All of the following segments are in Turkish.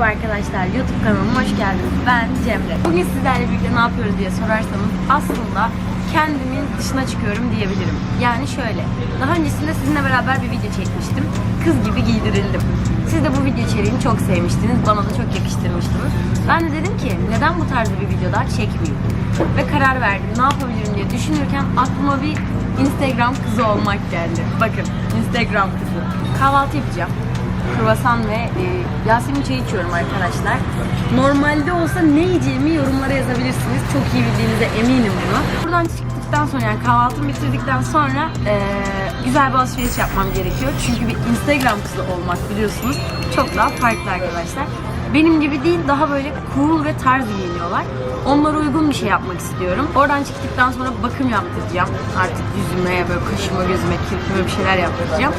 arkadaşlar YouTube kanalıma hoş geldiniz. Ben Cemre. Bugün sizlerle birlikte ne yapıyoruz diye sorarsanız aslında kendimin dışına çıkıyorum diyebilirim. Yani şöyle, daha öncesinde sizinle beraber bir video çekmiştim. Kız gibi giydirildim. Siz de bu video içeriğini çok sevmiştiniz, bana da çok yakıştırmıştınız. Ben de dedim ki neden bu tarz bir video daha çekmeyeyim? Ve karar verdim ne yapabilirim diye düşünürken aklıma bir Instagram kızı olmak geldi. Bakın Instagram kızı. Kahvaltı yapacağım kruvasan ve e, Yasemin çayı içiyorum arkadaşlar. Normalde olsa ne yiyeceğimi yorumlara yazabilirsiniz. Çok iyi bildiğinize eminim bunu. Buradan çıktıktan sonra yani kahvaltımı bitirdikten sonra e, güzel bir alışveriş yapmam gerekiyor. Çünkü bir Instagram kızı olmak biliyorsunuz çok daha farklı arkadaşlar. Benim gibi değil daha böyle cool ve tarz giyiniyorlar. Onlara uygun bir şey yapmak istiyorum. Oradan çıktıktan sonra bakım yaptıracağım. Artık yüzüme, böyle kaşıma, gözüme, kirpime bir şeyler yaptıracağım.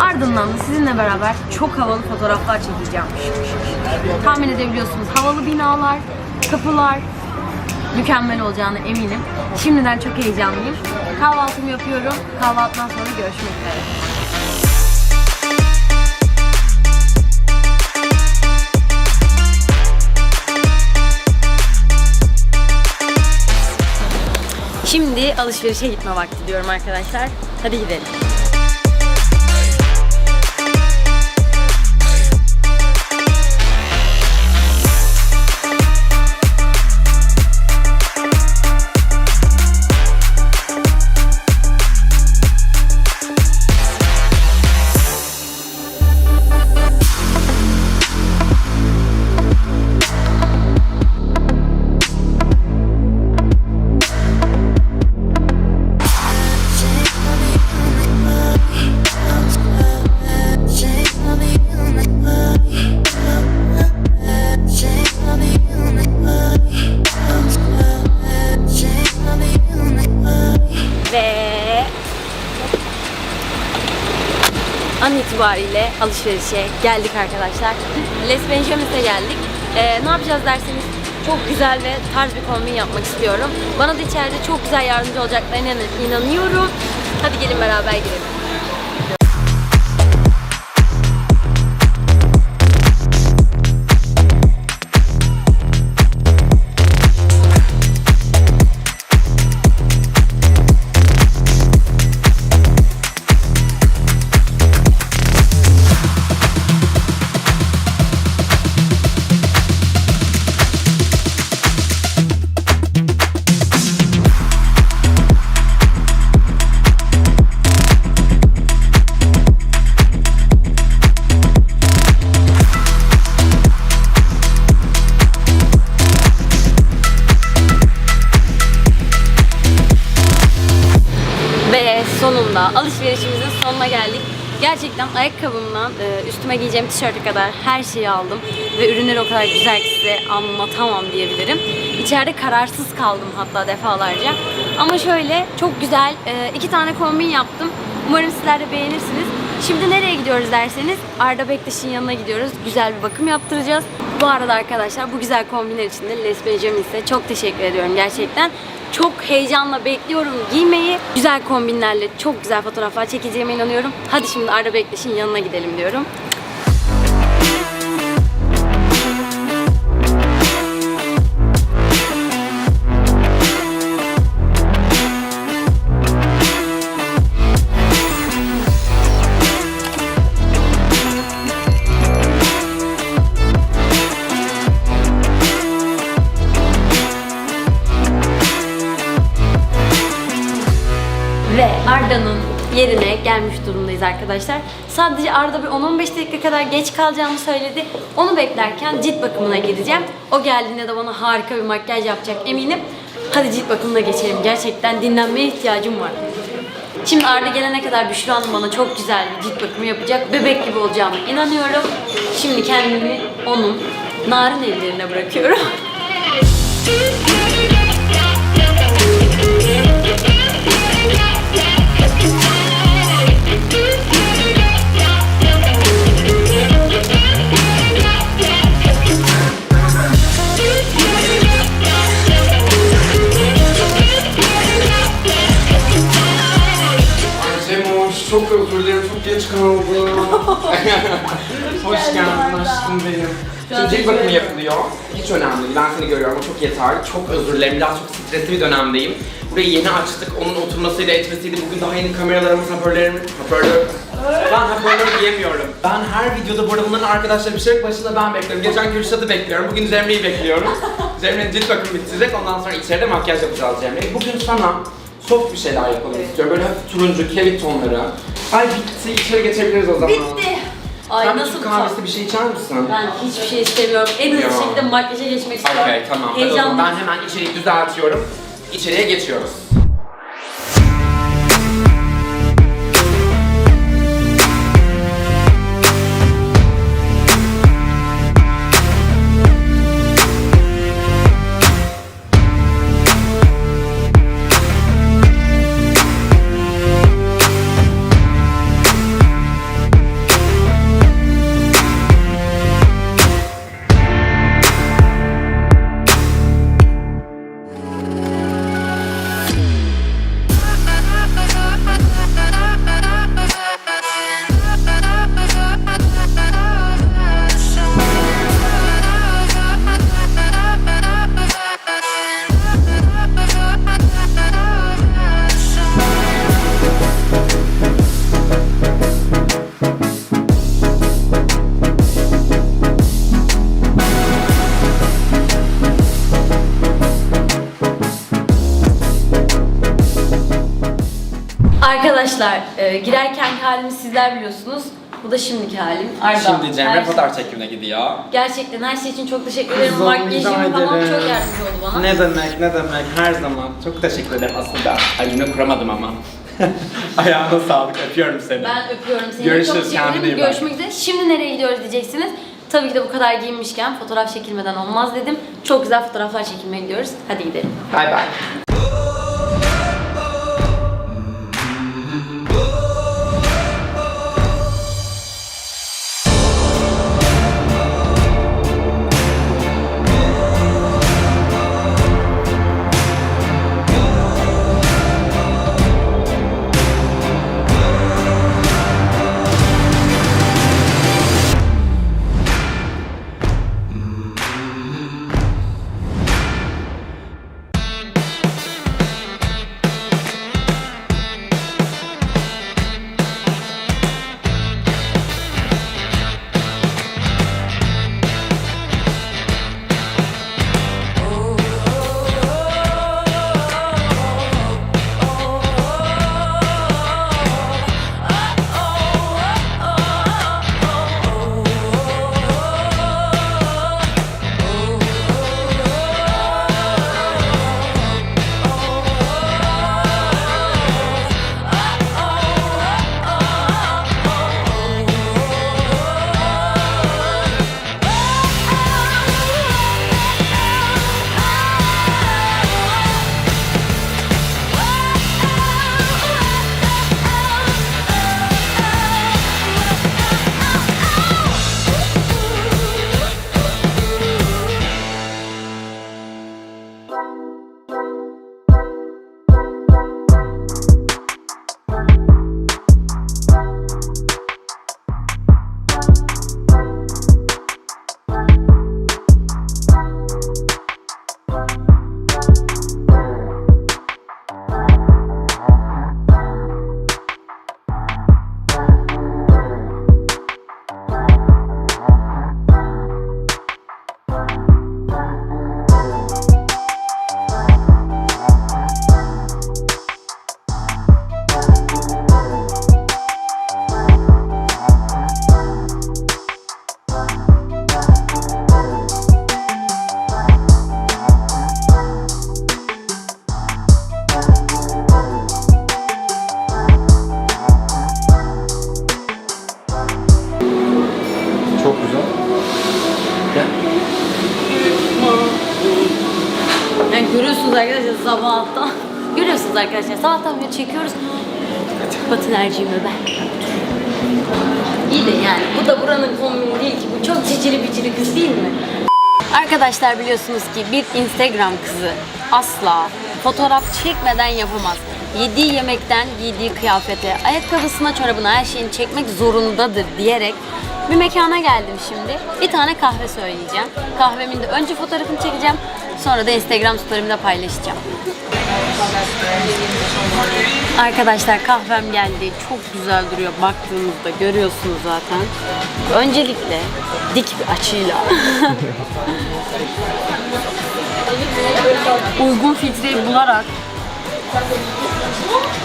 Ardından da sizinle beraber çok havalı fotoğraflar çekeceğim. Tahmin edebiliyorsunuz havalı binalar, kapılar mükemmel olacağına eminim. Şimdiden çok heyecanlıyım. Kahvaltımı yapıyorum. Kahvaltıdan sonra görüşmek üzere. Şimdi alışverişe gitme vakti diyorum arkadaşlar. Hadi gidelim. İtibariyle alışverişe geldik arkadaşlar. Les Benjamins'e geldik. Ee, ne yapacağız derseniz çok güzel ve tarz bir kombin yapmak istiyorum. Bana da içeride çok güzel yardımcı olacaklarına inan- inanıyorum. Hadi gelin beraber girelim. Gerçekten ayakkabımdan e, üstüme giyeceğim tişörte kadar her şeyi aldım. Ve ürünler o kadar güzel ki size anlatamam diyebilirim. İçeride kararsız kaldım hatta defalarca. Ama şöyle çok güzel e, iki tane kombin yaptım. Umarım sizler de beğenirsiniz. Şimdi nereye gidiyoruz derseniz Arda Bektaş'ın yanına gidiyoruz. Güzel bir bakım yaptıracağız. Bu arada arkadaşlar bu güzel kombinler için de Les Benjamins'e çok teşekkür ediyorum gerçekten. Çok heyecanla bekliyorum giymeyi. Güzel kombinlerle çok güzel fotoğraflar çekeceğime inanıyorum. Hadi şimdi Arda Bektaş'ın yanına gidelim diyorum. Durumdayız arkadaşlar. Sadece Arda bir 10-15 dakika kadar geç kalacağımı söyledi. Onu beklerken cilt bakımına gideceğim. O geldiğinde de bana harika bir makyaj yapacak eminim. Hadi cilt bakımına geçelim. Gerçekten dinlenmeye ihtiyacım var. Şimdi Arda gelene kadar Büşra Hanım bana çok güzel bir cilt bakımı yapacak. Bebek gibi olacağıma inanıyorum. Şimdi kendimi onun narin ellerine bırakıyorum. teşekkür bakımı yapılıyor. Hiç önemli değil. Ben seni görüyorum. O çok yeterli. Çok özür dilerim. Biraz çok stresli bir dönemdeyim. Burayı yeni açtık. Onun oturmasıyla etmesiyle bugün daha yeni kameralarımız, hoparlörlerimiz, hoparlör... Ben hoparlör diyemiyorum. Ben her videoda burada bunların arkadaşlar bir şey başında ben bekliyorum. Geçen Kürşat'ı bekliyorum. Bugün Cemre'yi bekliyorum. Cemre'nin cilt bakımı bitecek. Ondan sonra içeride makyaj yapacağız Cemre'ye. Bugün sana soft bir şeyler yapalım istiyorum. Böyle hafif turuncu, kevik tonları. Ay bitti. İçeri geçebiliriz o zaman. Bitti. Ay Sen bir nasıl Türk kahvesi bir şey içer misin? Ben hiçbir şey istemiyorum. En hızlı Ya. şekilde makyaja geçmek istiyorum. Okey tamam. Hadi o zaman Heyecanlı. ben hemen içeriği düzeltiyorum. İçeriye geçiyoruz. Arkadaşlar e, girerkenki halimi sizler biliyorsunuz. Bu da şimdiki halim. Arda. Şimdi Cemre her- fotoğraf çekimine gidiyor. Gerçekten her şey için çok teşekkür ederim. Kızım, Makyajım rica falan çok yardımcı oldu bana. Ne demek ne demek her zaman. Çok teşekkür ederim aslında. Ay cümle kuramadım ama. Ayağına sağlık öpüyorum seni. Ben öpüyorum seni. Görüşürüz, Çok teşekkür kendine ederim. iyi bak. Görüşmek üzere. Şimdi nereye gidiyoruz diyeceksiniz. Tabii ki de bu kadar giyinmişken fotoğraf çekilmeden olmaz dedim. Çok güzel fotoğraflar çekilmeye gidiyoruz. Hadi gidelim. Bay bay. Arkadaşlar sabahtan. görüyorsunuz arkadaşlar sabahtan beri çekiyoruz. Batın Erciğim ve ben. İyi de yani bu da buranın kombini değil ki. Bu çok cicili bicili kız değil mi? Arkadaşlar biliyorsunuz ki bir Instagram kızı asla fotoğraf çekmeden yapamaz. yediği yemekten giydiği kıyafete, ayakkabısına, çorabına her şeyini çekmek zorundadır diyerek bir mekana geldim şimdi. Bir tane kahve söyleyeceğim. Kahvemin de önce fotoğrafını çekeceğim. Sonra da Instagram story'imde paylaşacağım. Arkadaşlar kahvem geldi. Çok güzel duruyor baktığınızda görüyorsunuz zaten. Öncelikle dik bir açıyla uygun filtreyi bularak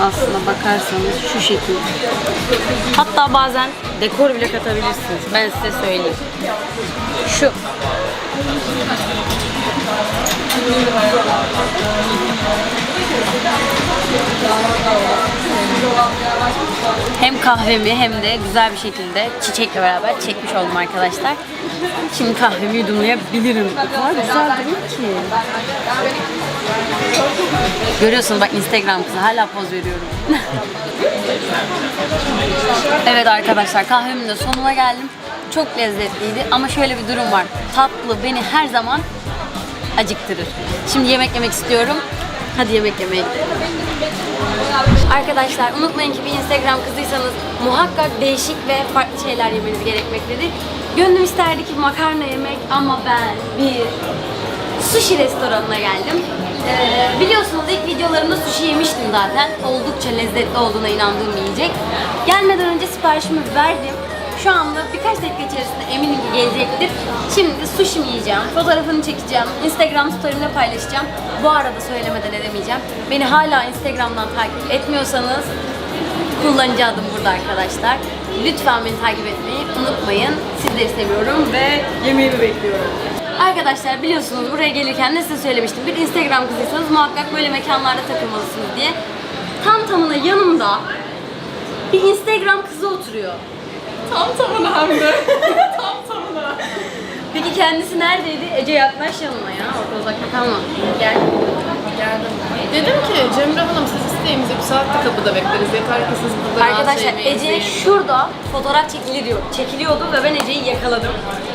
aslına bakarsanız şu şekil. Hatta bazen dekor bile katabilirsiniz. Ben size söyleyeyim. Şu. Hem kahvemi hem de güzel bir şekilde çiçekle beraber çekmiş oldum arkadaşlar. Şimdi kahvemi yudumlayabilirim. O kadar güzel duruyor ki. Görüyorsunuz bak Instagram kızı hala poz veriyorum. evet arkadaşlar kahvemin de sonuna geldim. Çok lezzetliydi ama şöyle bir durum var. Tatlı beni her zaman acıktırır. Şimdi yemek yemek istiyorum. Hadi yemek yemeye gidelim. Arkadaşlar unutmayın ki bir Instagram kızıysanız muhakkak değişik ve farklı şeyler yemeniz gerekmektedir. Gönlüm isterdi ki makarna yemek ama ben bir sushi restoranına geldim. Ee, biliyorsunuz ilk videolarımda sushi yemiştim zaten. Oldukça lezzetli olduğuna inandığım yiyecek. Gelmeden önce siparişimi verdim. Şu anda birkaç dakika içerisinde eminim ki gelecektir. Şimdi sushi yiyeceğim, fotoğrafını çekeceğim, Instagram story'imde paylaşacağım. Bu arada söylemeden edemeyeceğim. Beni hala Instagram'dan takip etmiyorsanız kullanıcı adım burada arkadaşlar. Lütfen beni takip etmeyi unutmayın. Sizleri seviyorum ve yemeğimi bekliyorum. Arkadaşlar biliyorsunuz buraya gelirken de size söylemiştim. Bir Instagram kızıysanız muhakkak böyle mekanlarda takılmalısınız diye. Tam tamına yanımda bir Instagram kızı oturuyor. Tam tamına hem de. Tam tamına. Peki kendisi neredeydi? Ece yaklaş yanıma ya. Orada uzakta kalma. Gel. Geldim. Dedim ki Cemre Hanım siz isteğimizi bir saatte kapıda bekleriz. Yeter ki siz burada Arkadaşlar Ece yiyin. şurada fotoğraf çekiliyor, çekiliyordu ve ben Ece'yi yakaladım.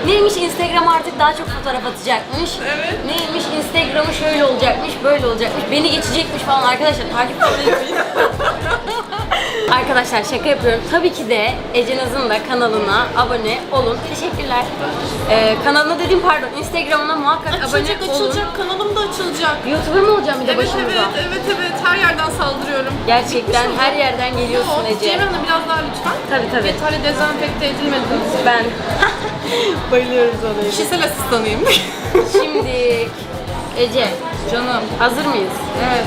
Neymiş Instagram artık daha çok fotoğraf atacakmış. Evet. Neymiş Instagram'ı şöyle olacakmış, böyle olacakmış, beni geçecekmiş falan arkadaşlar takip etmeyin. Arkadaşlar şaka yapıyorum. Tabii ki de Ece Naz'ın da kanalına abone olun. Teşekkürler. Ee, kanalına dedim pardon. Instagram'ına muhakkak Açılacak abone olun. açılacak kanalım da açılacak. YouTuber mı olacağım bir de Evet başımıza? evet evet evet her yerden saldırıyorum. Gerçekten her yerden geliyorsun Yok, Ece. Cemre Hanım biraz daha lütfen. Tabii tabii. Yeterli dezenfekte edilmediniz. Ben bayılıyoruz ona. Kişisel asistanıyım. Şimdi Ece, Canım. hazır mıyız? Evet.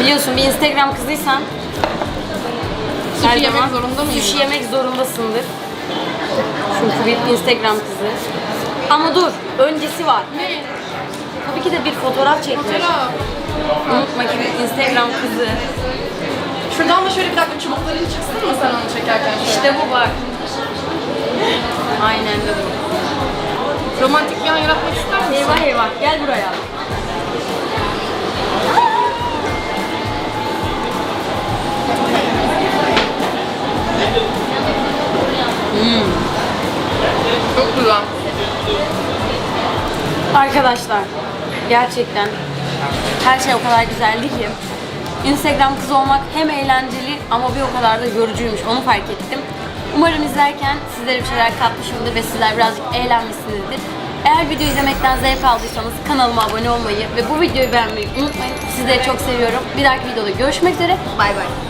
Biliyorsun bir Instagram kızıysan Sushi her yemek zaman zorunda mıyım? Sushi yemek zorundasındır. Çünkü bir Instagram kızı. Ama dur, öncesi var. Ne? Tabii ki de bir fotoğraf. Fotoğraf. Unutma ki bir Instagram kızı. Şuradan da şöyle bir dakika çubukların çıksın mı sen onu çekerken? İşte bu bak. Aynen de bu. Romantik bir an yaratmak ister misin? Eyvah Arkadaşlar gerçekten her şey o kadar güzeldi ki Instagram kızı olmak hem eğlenceli ama bir o kadar da yorucuymuş onu fark ettim. Umarım izlerken sizlere bir şeyler katmışımdır ve sizler birazcık eğlenmişsinizdir. Eğer video izlemekten zevk aldıysanız kanalıma abone olmayı ve bu videoyu beğenmeyi unutmayın. Sizleri çok seviyorum. Bir dahaki videoda görüşmek üzere. Bay bay.